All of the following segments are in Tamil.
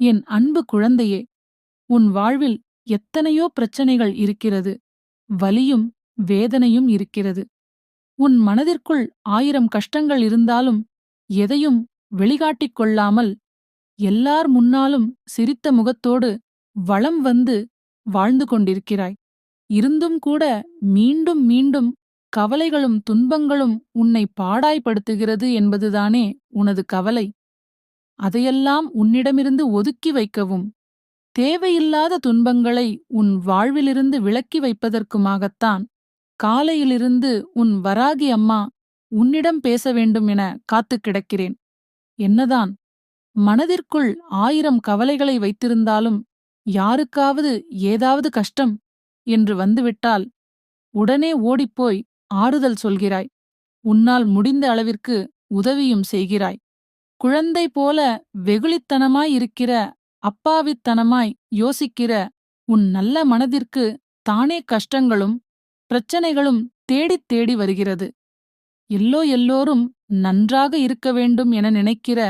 என் அன்பு குழந்தையே உன் வாழ்வில் எத்தனையோ பிரச்சனைகள் இருக்கிறது வலியும் வேதனையும் இருக்கிறது. உன் மனதிற்குள் ஆயிரம் கஷ்டங்கள் இருந்தாலும் எதையும் வெளிகாட்டிக் கொள்ளாமல் எல்லார் முன்னாலும் சிரித்த முகத்தோடு வளம் வந்து வாழ்ந்து கொண்டிருக்கிறாய். இருந்தும் கூட மீண்டும் மீண்டும் கவலைகளும் துன்பங்களும் உன்னை பாடாய்படுத்துகிறது என்பதுதானே உனது கவலை. அதையெல்லாம் உன்னிடமிருந்து ஒதுக்கி வைக்கவும். தேவையில்லாத துன்பங்களை உன் வாழ்விலிருந்து விலக்கி வைப்பதற்குமாகத்தான் காலையிலிருந்து உன் வராகி அம்மா உன்னிடம் பேச வேண்டும் என காத்துக் கிடக்கிறேன். என்னதான்? மனதிற்குள் ஆயிரம் கவலைகளை வைத்திருந்தாலும் யாருக்காவது ஏதாவது கஷ்டம் என்று வந்துவிட்டால் உடனே ஓடிப்போய் ஆறுதல் சொல்கிறாய். உன்னால் முடிந்த அளவிற்கு உதவியும் செய்கிறாய். குழந்தை போல வெகுளித்தனமாயிருக்கிற அப்பாவித்தனமாய் யோசிக்கிற உன் நல்ல மனதிற்கு தானே கஷ்டங்களும் பிரச்சனைகளும் தேடித் தேடி வருகிறது. எல்லோ எல்லோரும் நன்றாக இருக்க வேண்டும் என நினைக்கிற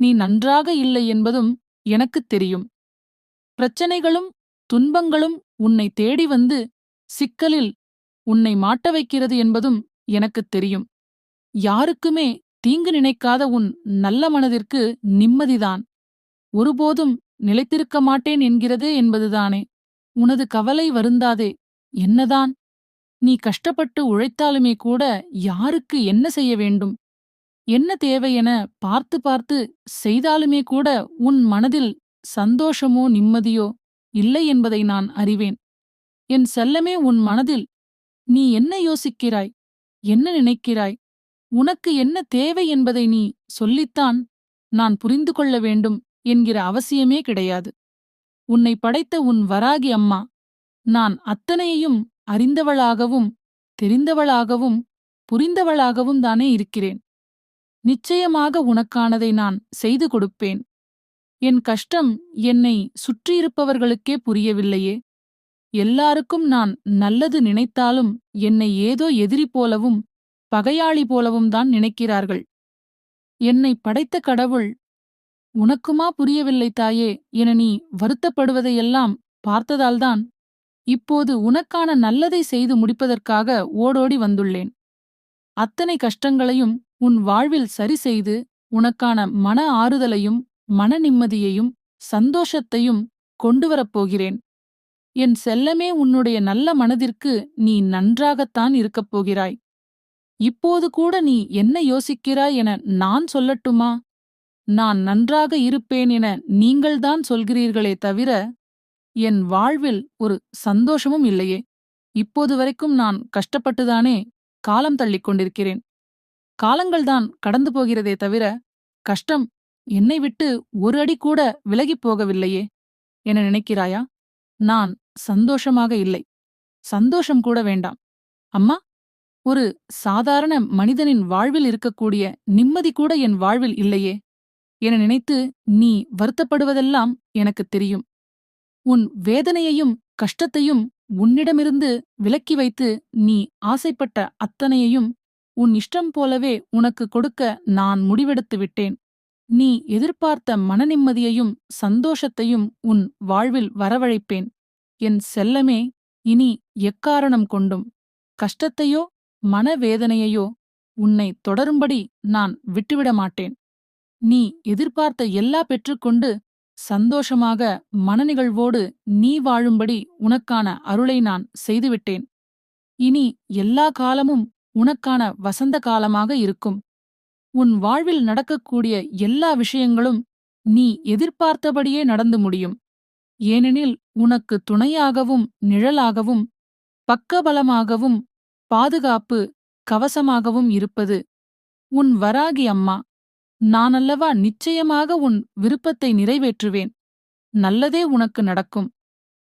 நீ நன்றாக இல்லை என்பதும் எனக்குத் தெரியும். பிரச்சனைகளும் துன்பங்களும் உன்னை தேடி வந்து சிக்கலில் உன்னை மாட்ட வைக்கிறது என்பதும் எனக்குத் தெரியும். யாருக்குமே தீங்கு நினைக்காத உன் நல்ல மனதிற்கு நிம்மதிதான். ஒருபோதும் நிலைத்திருக்க மாட்டேன் என்கிறதே என்பதுதானே. உனது கவலை வருந்தாதே. என்னதான்? நீ கஷ்டப்பட்டு உழைத்தாலுமே கூட யாருக்கு என்ன செய்ய வேண்டும்? என்ன தேவையென பார்த்து பார்த்து செய்தாலுமே கூட உன் மனதில் சந்தோஷமோ நிம்மதியோ இல்லை என்பதை நான் அறிவேன். என் செல்லமே உன் மனதில் நீ என்ன யோசிக்கிறாய்? என்ன நினைக்கிறாய்? உனக்கு என்ன தேவை என்பதை நீ சொல்லித்தான் நான் புரிந்து கொள்ள வேண்டும் என்கிற அவசியமே கிடையாது. உன்னை படைத்த உன் வராகி அம்மா. நான் அத்தனையையும் அறிந்தவளாகவும் தெரிந்தவளாகவும் புரிந்தவளாகவும் தானே இருக்கிறேன். நிச்சயமாக உனக்கானதை நான் செய்து கொடுப்பேன். என் கஷ்டம் என்னை சுற்றியிருப்பவர்களுக்கே புரியவில்லையே. எல்லாருக்கும் நான் நல்லது நினைத்தாலும் என்னை ஏதோ எதிரி போலவும் பகையாளி போலவும் தான் நினைக்கிறார்கள். என்னை படைத்த கடவுள் உனக்குமா புரியவில்லை தாயே? என நீ வருத்தப்படுவதையெல்லாம் பார்த்ததால்தான் இப்போது உனக்கான நல்லதை செய்து முடிப்பதற்காக ஓடோடி வந்துள்ளேன். அத்தனை கஷ்டங்களையும் உன் வாழ்வில் சரி செய்து உனக்கான மன ஆறுதலையும் மன நிம்மதியையும் சந்தோஷத்தையும் கொண்டுவரப் போகிறேன். என் செல்லமே உன்னுடைய நல்ல மனதிற்கு நீ நன்றாகத்தான் இருக்கப் போகிறாய். இப்போது கூட நீ என்ன யோசிக்கிறாய் என நான் சொல்லட்டுமா? நான் நன்றாக இருப்பேன் என நீங்கள்தான் சொல்கிறீர்களே தவிர என் வாழ்வில் ஒரு சந்தோஷமும் இல்லையே. இப்போது வரைக்கும் நான் கஷ்டப்பட்டுதானே காலம் தள்ளிக் கொண்டிருக்கிறேன். காலங்கள்தான் கடந்து போகிறதே தவிர கஷ்டம் என்னை விட்டு ஒரு அடி கூட விலகிப் போகவில்லையே என நினைக்கிறாயா? நான் சந்தோஷமாக இல்லை. சந்தோஷம் கூட வேண்டாம். அம்மா ஒரு சாதாரண மனிதனின் வாழ்வில் இருக்கக்கூடிய நிம்மதி கூட என் வாழ்வில் இல்லையே என நினைத்து நீ வருத்தப்படுவதெல்லாம் எனக்குத் தெரியும். உன் வேதனையையும் கஷ்டத்தையும் உன்னிடமிருந்து விலக்கி வைத்து நீ ஆசைப்பட்ட அத்தனையையும் உன் இஷ்டம் போலவே உனக்கு கொடுக்க நான் முடிவெடுத்து விட்டேன். நீ எதிர்பார்த்த மனநிம்மதியையும் சந்தோஷத்தையும் உன் வாழ்வில் வரவழைப்பேன். என் செல்லமே இனி எக்காரணம் கொண்டும்? கஷ்டத்தையோ மனவேதனையையோ உன்னை தொடரும்படி நான் விட்டுவிட மாட்டேன் நீ எதிர்பார்த்த எல்லா பெற்றுக்கொண்டு சந்தோஷமாக மனநிகழ்வோடு நீ வாழும்படி உனக்கான அருளை நான் செய்துவிட்டேன். இனி எல்லா காலமும் உனக்கான வசந்த காலமாக இருக்கும். உன் வாழ்வில் நடக்கக்கூடிய எல்லா விஷயங்களும் நீ எதிர்பார்த்தபடியே நடந்து முடியும். ஏனெனில் உனக்கு துணையாகவும் நிழலாகவும் பக்கபலமாகவும் பாதுகாப்பு கவசமாகவும் இருப்பது. உன் வராகி அம்மா நானல்லவா நிச்சயமாக உன் விருப்பத்தை நிறைவேற்றுவேன். நல்லதே உனக்கு நடக்கும்.